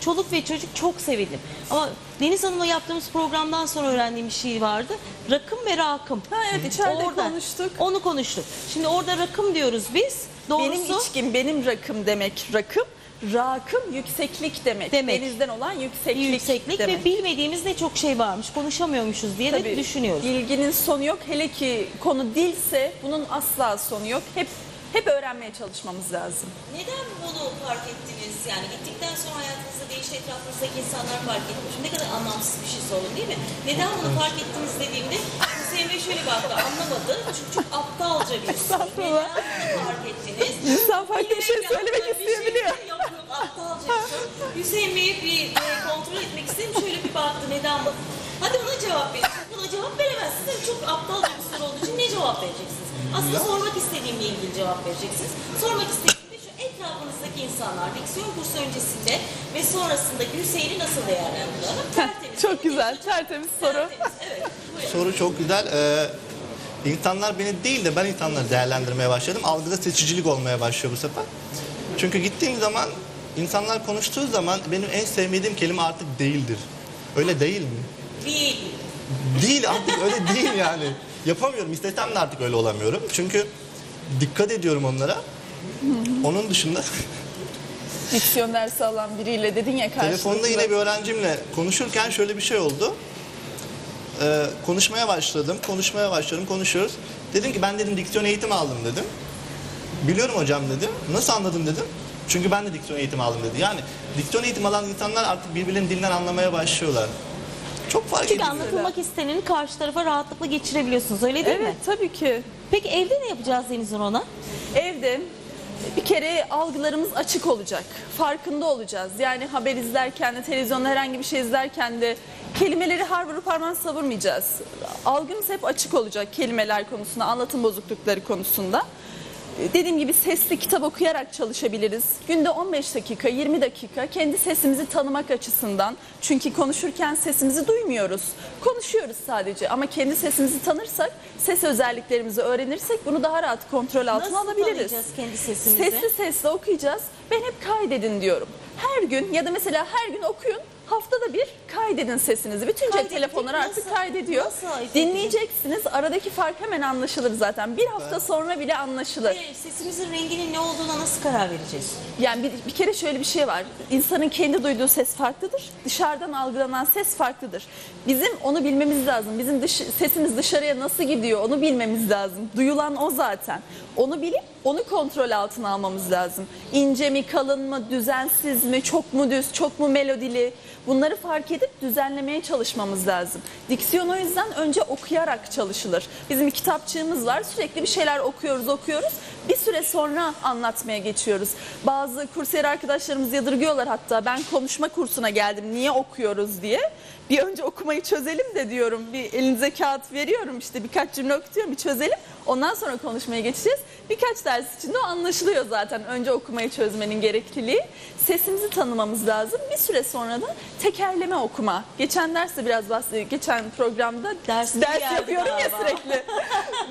Çoluk ve çocuk çok sevildim. Ama Deniz Hanım'la yaptığımız programdan sonra öğrendiğim bir şey vardı. Rakım ve rakım. Ha, evet, içeride konuştuk. Onu konuştuk. Şimdi orada rakım diyoruz biz. Doğrusu Benim içkim, benim rakım demek rakım. Rakım yükseklik demek. Demek. Denizden olan yükseklik, yükseklik demek. ve bilmediğimiz ne çok şey varmış. Konuşamıyormuşuz diye de Tabii, düşünüyoruz. Bilginin sonu yok. Hele ki konu dilse bunun asla sonu yok. Hep hep öğrenmeye çalışmamız lazım. Neden bunu fark ettiniz? Yani gittikten sonra hayatınızda değişen etrafınızdaki insanlar fark etmiş. Ne kadar anlamsız bir şey sorun değil mi? Neden bunu fark ettiniz dediğimde Hüseyin Bey şöyle baktı anlamadı. Çünkü çok aptalca bir soru. Estağfurullah. Neden bunu fark ettiniz? İnsan farklı bir şey Bilerek söylemek isteyebiliyor. Şey yok yok aptalca bir soru. Hüseyin Bey'i bir e, kontrol etmek istedim. Şöyle bir baktı neden bu? Hadi ona cevap verin. Buna cevap veremezsiniz. Çok aptalca bir soru olduğu için ne cevap vereceksiniz? Aslında sormak istediğimle ilgili cevap vereceksiniz. Sormak istediğimde şu etrafınızdaki insanlar diksiyon kursu öncesinde ve sonrasındaki Hüseyin'i nasıl değerlendiriyorlar? Tertemiz. Çok güzel, tertemiz soru. Tertemiz, evet. Buyurun. Soru çok güzel. Ee, insanlar beni değil de ben insanları değerlendirmeye başladım. Algıda seçicilik olmaya başlıyor bu sefer. Çünkü gittiğim zaman insanlar konuştuğu zaman benim en sevmediğim kelime artık değildir. Öyle değil mi? Değil. Değil artık öyle değil yani. Yapamıyorum. İstesem de artık öyle olamıyorum. Çünkü dikkat ediyorum onlara. Onun dışında Diksiyon dersi alan biriyle dedin ya karşılıklı. telefonda yine bir öğrencimle konuşurken şöyle bir şey oldu. Ee, konuşmaya başladım, konuşmaya başladım, konuşuyoruz. Dedim ki ben dedim diksiyon eğitimi aldım dedim. Biliyorum hocam dedim. Nasıl anladın dedim. Çünkü ben de diksiyon eğitimi aldım dedi. Yani diksiyon eğitimi alan insanlar artık birbirlerinin dilinden anlamaya başlıyorlar. Çok fark Çünkü ediyor. anlatılmak isteneni karşı tarafa rahatlıkla geçirebiliyorsunuz öyle değil Evet mi? tabii ki. Peki evde ne yapacağız Deniz Nur ona? Evde bir kere algılarımız açık olacak. Farkında olacağız. Yani haber izlerken de, televizyonda herhangi bir şey izlerken de kelimeleri har vurup harman savurmayacağız. Algımız hep açık olacak kelimeler konusunda, anlatım bozuklukları konusunda. Dediğim gibi sesli kitap okuyarak çalışabiliriz. Günde 15 dakika, 20 dakika kendi sesimizi tanımak açısından. Çünkü konuşurken sesimizi duymuyoruz. Konuşuyoruz sadece ama kendi sesimizi tanırsak, ses özelliklerimizi öğrenirsek bunu daha rahat kontrol altına Nasıl alabiliriz. tanıyacağız kendi sesimizi? Sesli sesli okuyacağız. Ben hep kaydedin diyorum. Her gün ya da mesela her gün okuyun. Haftada bir kaydedin sesinizi. Bütün cep Kaydettik. telefonları artık Nasıl- kaydediyor. nasıl ayırt Dinleyeceksiniz. Aradaki fark hemen anlaşılır zaten. Bir hafta sonra bile anlaşılır. Ve Sesimizin renginin ne olduğuna nasıl karar vereceğiz? Yani bir, bir kere şöyle bir şey var. İnsanın kendi duyduğu ses farklıdır. Dışarıdan algılanan ses farklıdır. Bizim onu bilmemiz lazım. Bizim dış, sesimiz dışarıya nasıl gidiyor onu bilmemiz lazım. Duyulan o zaten. Onu bilip onu kontrol altına almamız lazım. İnce mi, kalın mı, düzensiz mi, çok mu düz, çok mu melodili? Bunları fark edip düzenlemeye çalışmamız lazım. Diksiyon o yüzden önce okuyarak çalışılır. Bizim kitapçığımız var. Sürekli bir şeyler okuyoruz, okuyoruz. Bir süre sonra anlatmaya geçiyoruz. Bazı kursiyer arkadaşlarımız yadırgıyorlar hatta. Ben konuşma kursuna geldim. Niye okuyoruz diye. Bir önce okumayı çözelim de diyorum. Bir elinize kağıt veriyorum işte birkaç cümle okutuyorum bir çözelim. Ondan sonra konuşmaya geçeceğiz. Birkaç ders içinde o anlaşılıyor zaten. Önce okumayı çözmenin gerekliliği. Sesimizi tanımamız lazım. Bir süre sonra da tekerleme okuma. Geçen derste biraz bahsettik. Geçen programda Ders ders yapıyorum ya galiba. sürekli.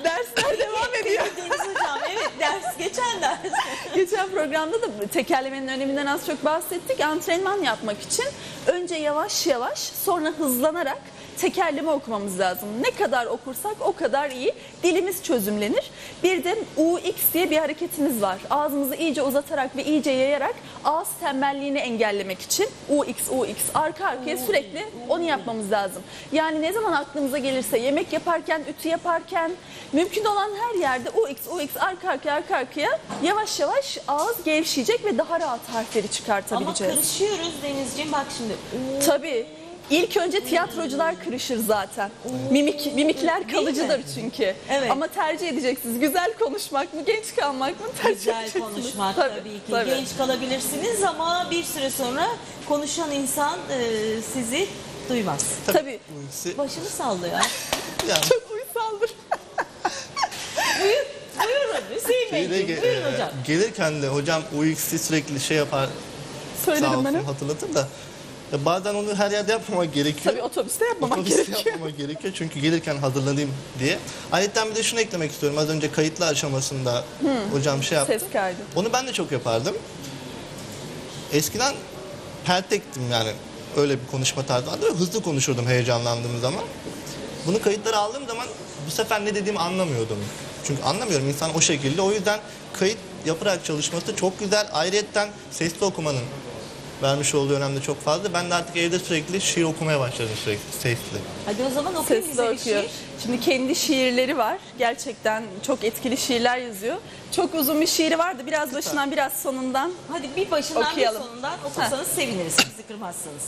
Dersler devam ediyor. Deniz Hocam evet ders geçen ders. Geçen programda da tekerlemenin öneminden az çok bahsettik. Antrenman yapmak için önce yavaş yavaş sonra hızlanarak tekerleme okumamız lazım. Ne kadar okursak o kadar iyi. Dilimiz çözümlenir. Bir de UX diye bir hareketimiz var. Ağzımızı iyice uzatarak ve iyice yayarak ağız tembelliğini engellemek için UX, UX arka arkaya sürekli onu yapmamız lazım. Yani ne zaman aklımıza gelirse yemek yaparken, ütü yaparken mümkün olan her yerde UX, UX arka arkaya arka arkaya yavaş yavaş ağız gevşeyecek ve daha rahat harfleri Ama çıkartabileceğiz. karışıyoruz Denizciğim bak şimdi. Tabii. İlk önce tiyatrocular kırışır zaten. Mimik mimikler kalıcıdır çünkü. Evet. Ama tercih edeceksiniz. Güzel konuşmak mı, genç kalmak mı tercih Güzel edeceksiniz. konuşmak tabii, ki. tabii. Genç kalabilirsiniz ama bir süre sonra konuşan insan e, sizi duymaz. Tabii. İkisi- Başını sallıyor. yani Çok uysaldır. Buyur, buyurun Hüseyin ge- buyurun hocam. gelirken de hocam UX'i sürekli şey yapar sağ Söyledim olsun bana. hatırlatır da ya bazen onu her yerde yapmamak gerekiyor. Tabii otobüste yapmamak Otobüste gerekiyor. yapmamak gerekiyor çünkü gelirken hazırlanayım diye. Ayrıca bir de şunu eklemek istiyorum. Az önce kayıtlı aşamasında hocam şey yaptı. Ses kaydı. Onu ben de çok yapardım. Eskiden peltektim yani öyle bir konuşma tarzı vardı. Hızlı konuşurdum heyecanlandığım zaman. Bunu kayıtlara aldığım zaman bu sefer ne dediğimi anlamıyordum. Çünkü anlamıyorum insan o şekilde. O yüzden kayıt yaparak çalışması çok güzel. Ayrıyetten sesli okumanın vermiş olduğu önemde çok fazla. Ben de artık evde sürekli şiir okumaya başladım sürekli sesli. Hadi o zaman okuyun Sesli bize bir okuyor. şiir. Şimdi kendi şiirleri var. Gerçekten çok etkili şiirler yazıyor. Çok uzun bir şiiri vardı. Biraz başından biraz sonundan. Hadi bir başından Okuyalım. bir sonundan okursanız seviniriz. Bizi kırmazsınız.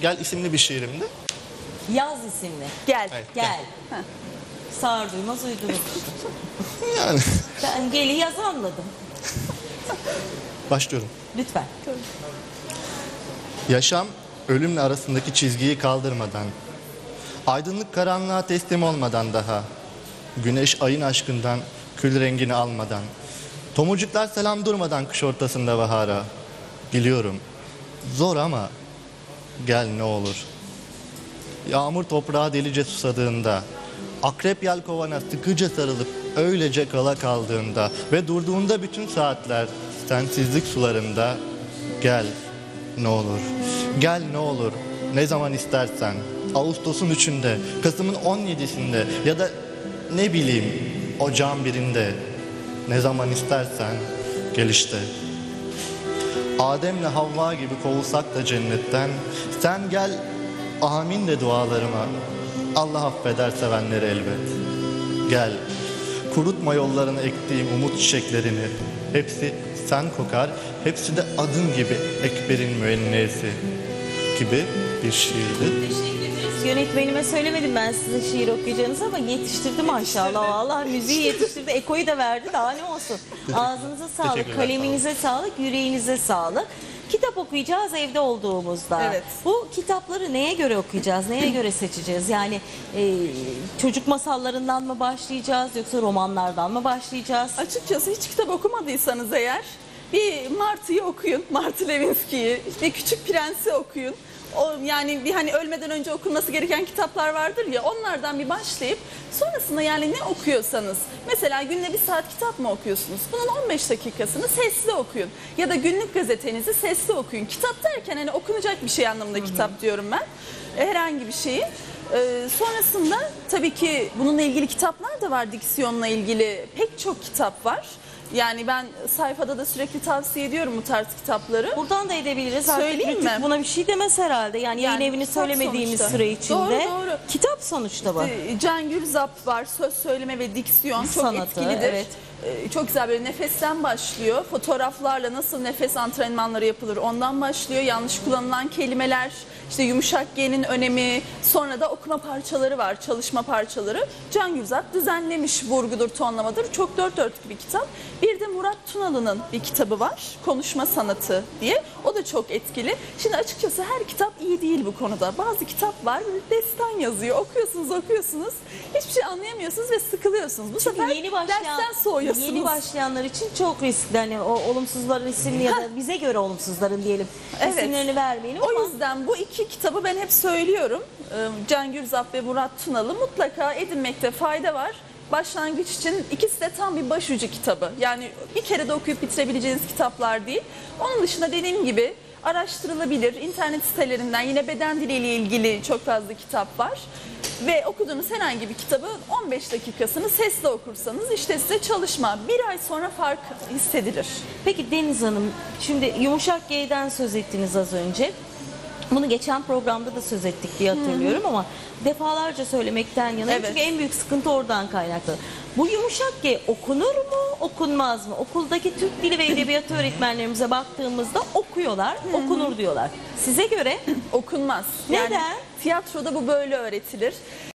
Gel isimli bir şiirimdi. Yaz isimli. Gel. Evet. Gel. Sağır duymaz uydurur. Yani Ben geli yazı anladım. başlıyorum. Lütfen. Yaşam ölümle arasındaki çizgiyi kaldırmadan, aydınlık karanlığa teslim olmadan daha, güneş ayın aşkından kül rengini almadan, tomurcuklar selam durmadan kış ortasında bahara. Biliyorum, zor ama gel ne olur. Yağmur toprağa delice susadığında, akrep yelkovana sıkıca sarılıp öylece kala kaldığında ve durduğunda bütün saatler sensizlik sularında gel ne olur. Gel ne olur. Ne zaman istersen. Ağustos'un 3'ünde, Kasım'ın 17'sinde ya da ne bileyim ocağın birinde. Ne zaman istersen gel işte. Adem'le Havva gibi kovulsak da cennetten sen gel amin de dualarıma. Allah affeder sevenleri elbet. Gel kurutma yollarına ektiğim umut çiçeklerini. Hepsi sen kokar, hepsi de adın gibi Ekber'in müennesi gibi bir şiirdi. Yönetmenime söylemedim ben size şiir okuyacağınızı ama yetiştirdi maşallah. Vallahi müziği yetiştirdi. Ekoyu da verdi. Daha ne olsun. Ağzınıza sağlık, kaleminize sağlık, yüreğinize sağlık. Kitap okuyacağız evde olduğumuzda. Evet. Bu kitapları neye göre okuyacağız, neye göre seçeceğiz? Yani e, çocuk masallarından mı başlayacağız yoksa romanlardan mı başlayacağız? Açıkçası hiç kitap okumadıysanız eğer bir Martı'yı okuyun. Martı Levinski'yi. işte Küçük Prens'i okuyun. O yani bir hani ölmeden önce okunması gereken kitaplar vardır ya onlardan bir başlayıp sonrasında yani ne okuyorsanız mesela günde bir saat kitap mı okuyorsunuz? Bunun 15 dakikasını sesli okuyun ya da günlük gazetenizi sesli okuyun. Kitap derken hani okunacak bir şey anlamında kitap diyorum ben. Herhangi bir şeyi. Ee, sonrasında tabii ki bununla ilgili kitaplar da var diksiyonla ilgili pek çok kitap var. Yani ben sayfada da sürekli tavsiye ediyorum bu tarz kitapları. Buradan da edebiliriz. Artık Söyleyeyim Rütük mi? buna bir şey demez herhalde. Yani, yayın Yani evini kitap söylemediğimiz sonuçta. süre içinde. Doğru, doğru. Kitap sonuçta bu. Ee, Can Gürzap var. Söz söyleme ve diksiyon çok Sanatı, etkilidir. evet. Ee, Çok güzel böyle nefesten başlıyor. Fotoğraflarla nasıl nefes antrenmanları yapılır ondan başlıyor. Yanlış kullanılan kelimeler, işte yumuşak G'nin önemi, sonra da okuma parçaları var, çalışma parçaları. Can Gürzap düzenlemiş vurgudur, tonlamadır. Çok dört dörtlük bir kitap. Bir de Murat Tunalı'nın bir kitabı var. Konuşma sanatı diye. O da çok etkili. Şimdi açıkçası her kitap iyi değil bu konuda. Bazı kitap var destan yazıyor. Okuyorsunuz okuyorsunuz. Hiçbir şey anlayamıyorsunuz ve sıkılıyorsunuz. Bu Çünkü sefer yeni başlayan dersten soğuyorsunuz. yeni başlayanlar için çok riskli hani o olumsuzların isimli ya da bize göre olumsuzların diyelim Evet. isimlerini vermeyelim O ama yüzden bu iki kitabı ben hep söylüyorum. Ee, Can Gürzap ve Murat Tunalı mutlaka edinmekte fayda var. Başlangıç için ikisi de tam bir başucu kitabı. Yani bir kere de okuyup bitirebileceğiniz kitaplar değil. Onun dışında dediğim gibi araştırılabilir. İnternet sitelerinden yine beden diliyle ilgili çok fazla kitap var. Ve okuduğunuz herhangi bir kitabı 15 dakikasını sesle okursanız işte size çalışma. Bir ay sonra fark hissedilir. peki Deniz Hanım şimdi yumuşak G'den söz ettiniz az önce. Bunu geçen programda da söz ettik diye hatırlıyorum ama defalarca söylemekten yanayım. Evet. Çünkü en büyük sıkıntı oradan kaynaklı. Bu yumuşak G okunur mu, okunmaz mı? Okuldaki Türk Dili ve Edebiyatı öğretmenlerimize baktığımızda okuyorlar, okunur diyorlar. Size göre Okunmaz. Neden? Yani tiyatroda bu böyle öğretilir.